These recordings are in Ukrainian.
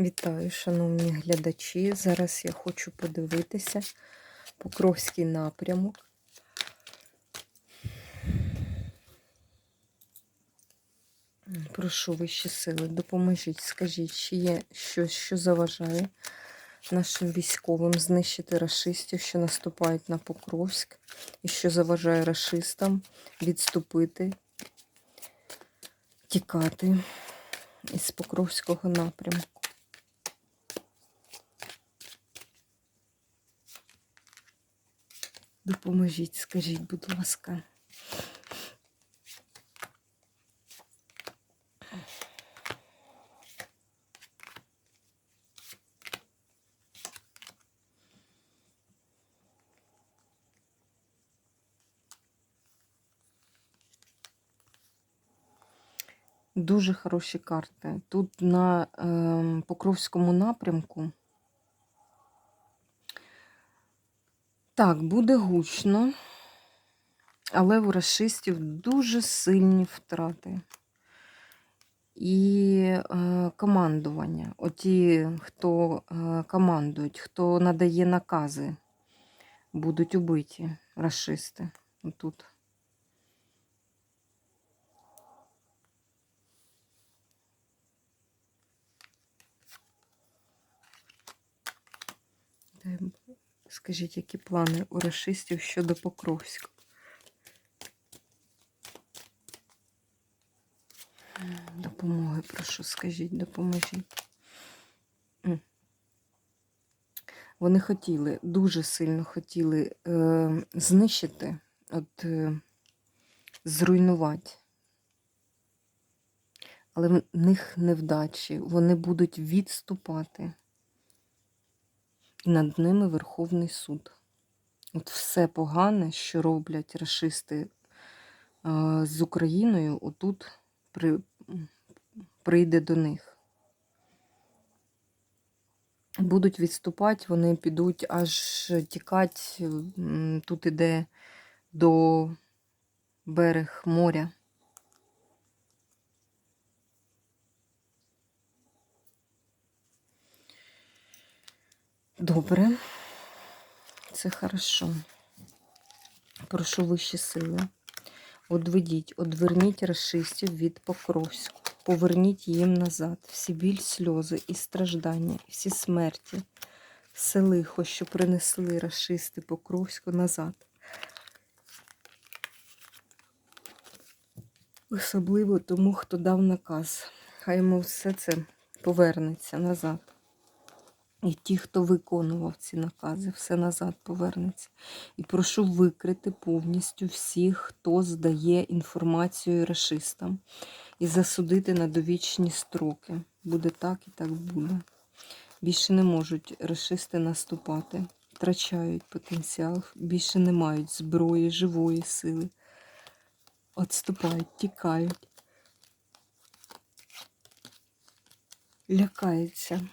Вітаю, шановні глядачі. Зараз я хочу подивитися Покровський напрямок. Прошу вищі сили, допоможіть, скажіть, чи є щось, що заважає нашим військовим знищити рашистів, що наступають на Покровськ, і що заважає рашистам відступити, тікати із Покровського напрямку. Допоможіть, скажіть, будь ласка. Дуже хороші карти. Тут на е, Покровському напрямку. Так, буде гучно, але у расистів дуже сильні втрати. І е, командування. Оті, хто е, командують, хто надає накази, будуть убиті расисти. Отут. Дай. Скажіть, які плани у расистів щодо Покровська? Допомоги, прошу, скажіть, допоможіть. Вони хотіли, дуже сильно хотіли е, знищити, от, е, зруйнувати. Але в них невдачі, вони будуть відступати і над ними Верховний суд. От все погане, що роблять расисти а, з Україною, отут при, прийде до них. Будуть відступати, вони підуть аж тікати, тут іде до берег моря. Добре, це хорошо. Прошу вищі сили. Одведіть, одверніть расистів від Покровську. Поверніть їм назад всі біль, сльози і страждання, всі смерті, все лихо, що принесли расисти Покровську назад. Особливо тому, хто дав наказ. Хай йому все це повернеться назад. І ті, хто виконував ці накази, все назад повернеться. І прошу викрити повністю всіх, хто здає інформацію расистам, і засудити на довічні строки. Буде так і так буде. Більше не можуть расисти наступати, втрачають потенціал, більше не мають зброї, живої сили. Отступають, тікають, лякаються.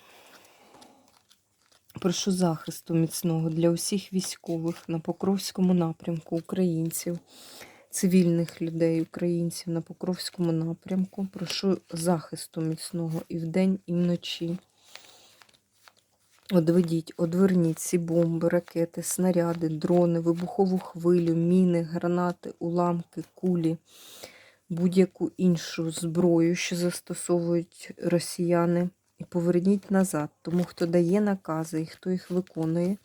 Прошу захисту міцного для усіх військових на Покровському напрямку, українців, цивільних людей, українців на Покровському напрямку. Прошу захисту міцного і вдень, і вночі. Одведіть, одверніть ці бомби, ракети, снаряди, дрони, вибухову хвилю, міни, гранати, уламки, кулі, будь-яку іншу зброю, що застосовують росіяни. І поверніть назад. Тому хто дає накази і хто їх виконує,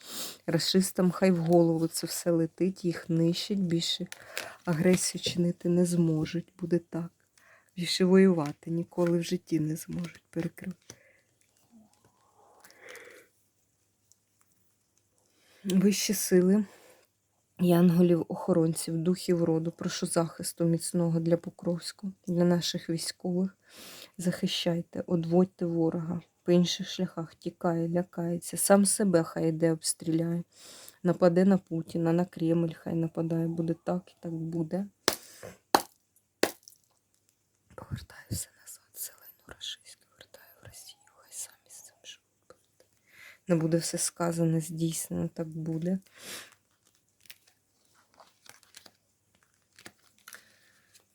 расистам хай в голову це все летить, їх нищить, більше агресію чинити не зможуть. Буде так. Більше воювати ніколи в житті не зможуть перекрити. Вищі сили, янголів, охоронців, духів роду, прошу захисту міцного для Покровську, для наших військових. Захищайте, одводьте ворога, по інших шляхах тікає, лякається, сам себе хай йде обстріляє, нападе на Путіна, на Кремль, хай нападає, буде так і так буде. Повертаю все назад, селену рашистську, вертаю в Росію, хай самі з цим живуть. Не буде все сказане, здійснено, так буде.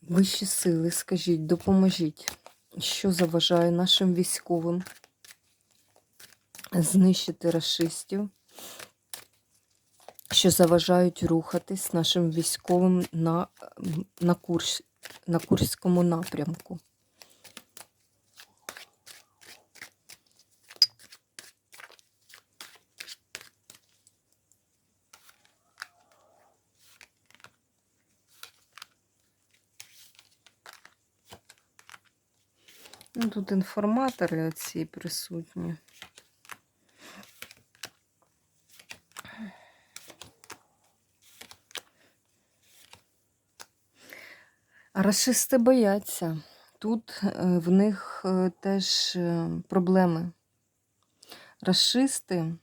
Вищі сили, скажіть, допоможіть, що заважає нашим військовим знищити расистів, що заважають рухатись нашим військовим на, на, Курс, на Курському напрямку. Тут інформатори оці присутні. А Рашисти бояться. Тут е, в них е, теж е, проблеми. Рашисти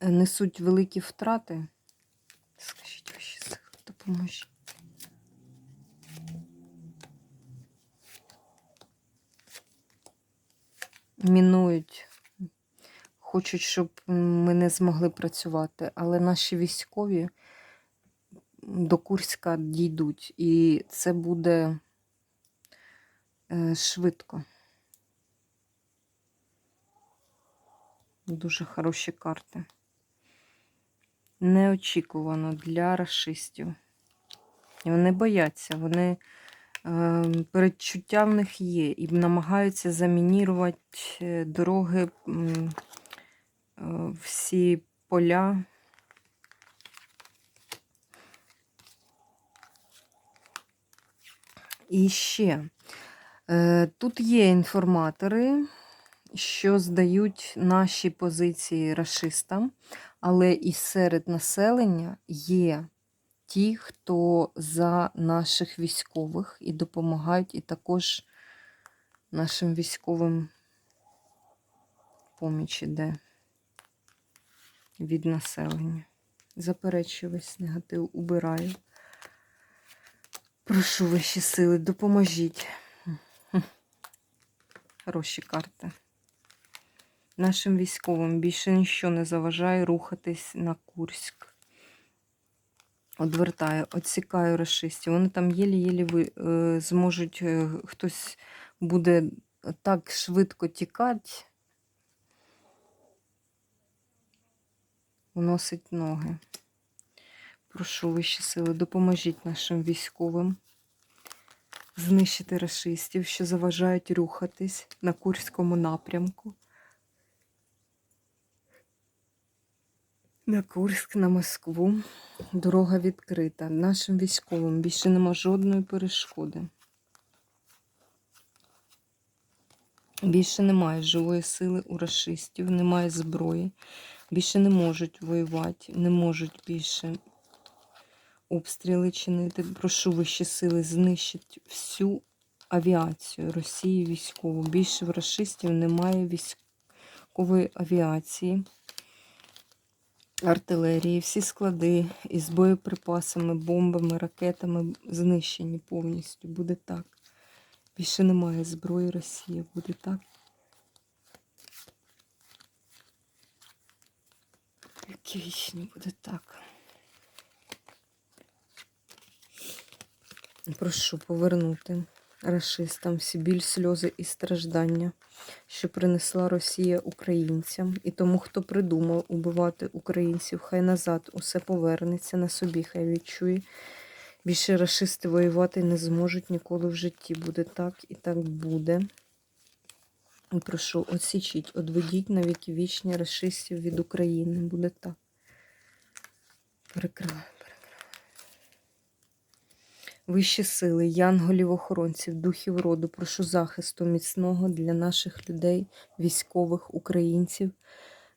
е, несуть великі втрати. Скажіть ваші сили, допоможіть. Мінують, хочуть, щоб ми не змогли працювати, але наші військові до Курська дійдуть, і це буде е, швидко. Дуже хороші карти. Неочікувано для расистів. Вони бояться, вони передчуття в них є і намагаються замінірувати е, дороги, е, всі поля. І ще е, тут є інформатори, що здають наші позиції расистам, але і серед населення є ті, хто за наших військових і допомагають, і також нашим військовим поміч іде від населення. Заперечую весь негатив, убираю. Прошу вищі сили, допоможіть. Хороші карти. Нашим військовим більше нічого не заважає рухатись на Курськ. Одвертаю, відсікаю расистів. Вони там єлі-єлі е, зможуть, е, хтось буде так швидко тікати, уносить ноги. Прошу вищі сили, допоможіть нашим військовим знищити расистів, що заважають рухатись на Курському напрямку. На Курськ, на Москву. Дорога відкрита. Нашим військовим більше нема жодної перешкоди. Більше немає живої сили у расистів, немає зброї. Більше не можуть воювати, не можуть більше обстріли чинити. Прошу вищі сили знищить всю авіацію Росії військову. Більше в расистів немає військової авіації, артилерії, всі склади із боєприпасами, бомбами, ракетами знищені повністю. Буде так. Більше немає зброї Росії, буде так. Вічні буде так. Прошу повернути расистам всі біль, сльози і страждання, що принесла Росія українцям. І тому, хто придумав убивати українців, хай назад усе повернеться на собі, хай відчує. Більше расисти воювати не зможуть ніколи в житті. Буде так і так буде. І прошу, отсічіть, одведіть на віки вічні расистів від України. Буде так. Перекриваю. Вищі сили, янголів, охоронців, духів роду, прошу захисту міцного для наших людей, військових, українців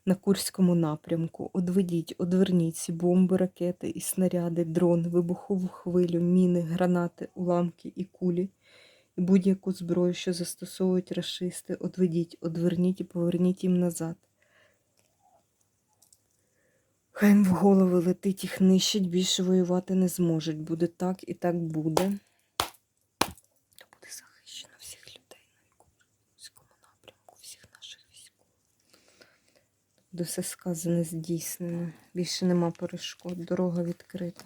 на Курському напрямку. Одведіть, одверніть ці бомби, ракети і снаряди, дрони, вибухову хвилю, міни, гранати, уламки і кулі, і будь-яку зброю, що застосовують рашисти, одведіть, одверніть і поверніть їм назад. Хай їм в голови летить, їх нищить, більше воювати не зможуть. Буде так і так буде. То буде захищено всіх людей на Курському напрямку, всіх наших військових. Буде все сказане, здійснено. Більше нема перешкод. Дорога відкрита.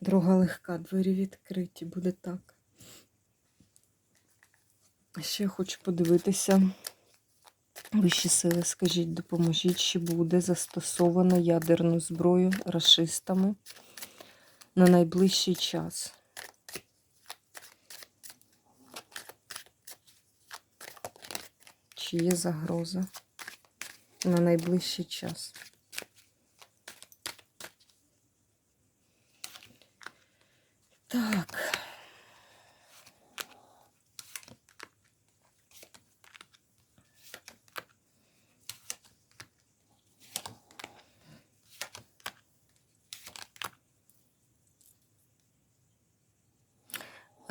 Дорога легка, двері відкриті, буде так. Ще хочу подивитися Вищі сили, скажіть, допоможіть, чи буде застосовано ядерну зброю рашистами на найближчий час. Чи є загроза на найближчий час? Так.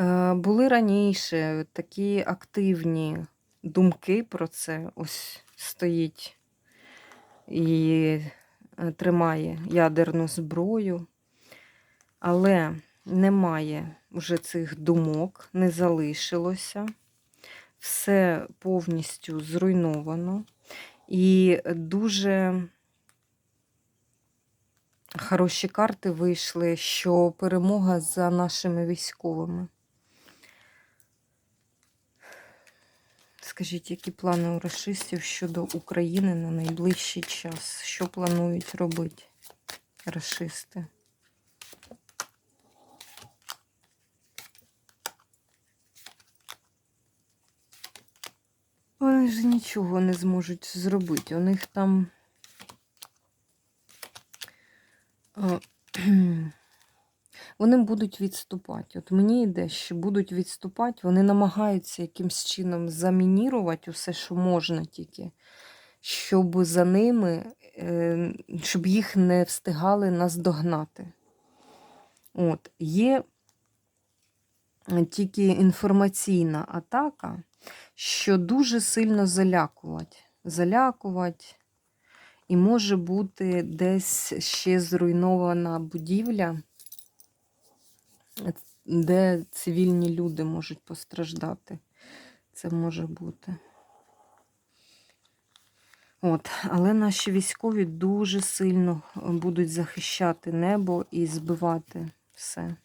Е, Були раніше такі активні думки про це. Ось стоїть і е, тримає ядерну зброю, але немає вже цих думок, не залишилося. Все повністю зруйновано. І дуже хороші карти вийшли, що перемога за нашими військовими. Скажіть, які плани у расистів щодо України на найближчий час? Що планують робити расисти? Вони ж нічого не зможуть зробити. У них там. Вони будуть відступати. От мені йде, що будуть відступати, вони намагаються якимсь чином замінірувати усе, що можна тільки, щоб за ними, е, щоб їх не встигали наздогнати. От, є тільки інформаційна атака, що дуже сильно залякувати. Залякувати. І може бути десь ще зруйнована будівля, де цивільні люди можуть постраждати. Це може бути. От, але наші військові дуже сильно будуть захищати небо і збивати все.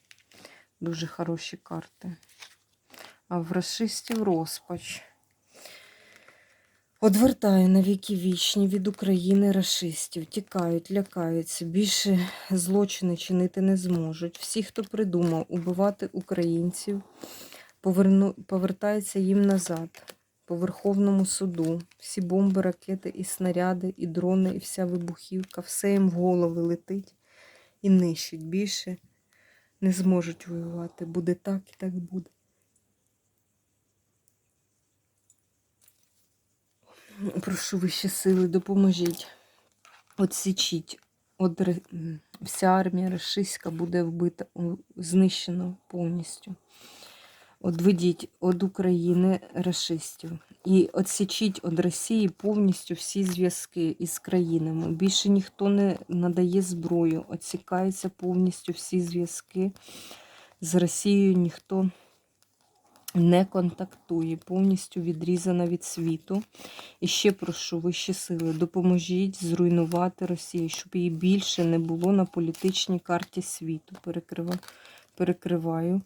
Дуже хороші карти. А в расистів розпач. Одвертає на віки вічні від України рашистів, тікають, лякаються, більше злочини чинити не зможуть. Всі, хто придумав убивати українців, поверну... повертаються їм назад, по Верховному суду. Всі бомби, ракети, і снаряди, і дрони, і вся вибухівка, все їм в голови летить і нищить. Більше не зможуть воювати. Буде так і так буде. Прошу вищі сили, допоможіть. Отсічіть. От вся армія рашистська буде вбита, знищена повністю. Одведіть від України рашистів. І отсічіть від Росії повністю всі зв'язки із країнами. Більше ніхто не надає зброю. Отсікаються повністю всі зв'язки з Росією ніхто не контактує, повністю відрізана від світу. І ще прошу вищі сили, допоможіть зруйнувати Росію, щоб її більше не було на політичній карті світу. Перекриваю.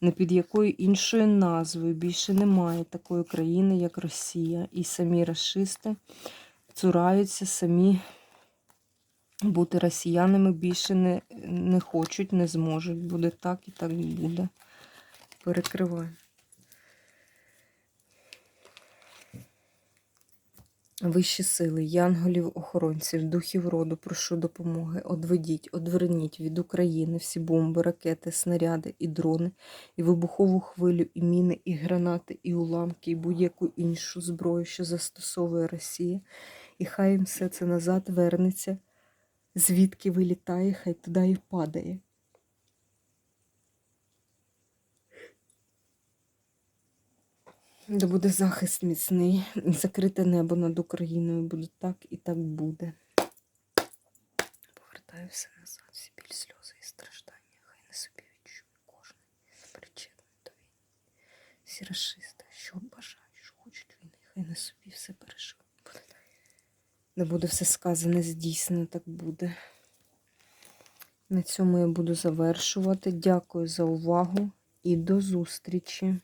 Не під якою іншою назвою більше немає такої країни, як Росія. І самі расисти цураються самі бути росіянами більше не, не хочуть, не зможуть. Буде так і так буде. Перекриваю. Вищі сили, янголів, охоронців, духів роду, прошу допомоги. Одведіть, одверніть від України всі бомби, ракети, снаряди і дрони, і вибухову хвилю, і міни, і гранати, і уламки, і будь-яку іншу зброю, що застосовує Росія. І хай їм все це назад вернеться, звідки вилітає, хай туди і падає. Де буде захист міцний, закрите небо над Україною буде так і так буде. Повертаю все назад, всі біль, сльози і страждання. Хай на собі відчує кожен причетний до війни. Всі расисти, що бажають, що хочуть війни, хай на собі все переживе. Де буде все сказане, здійснено, так буде. На цьому я буду завершувати. Дякую за увагу і до зустрічі!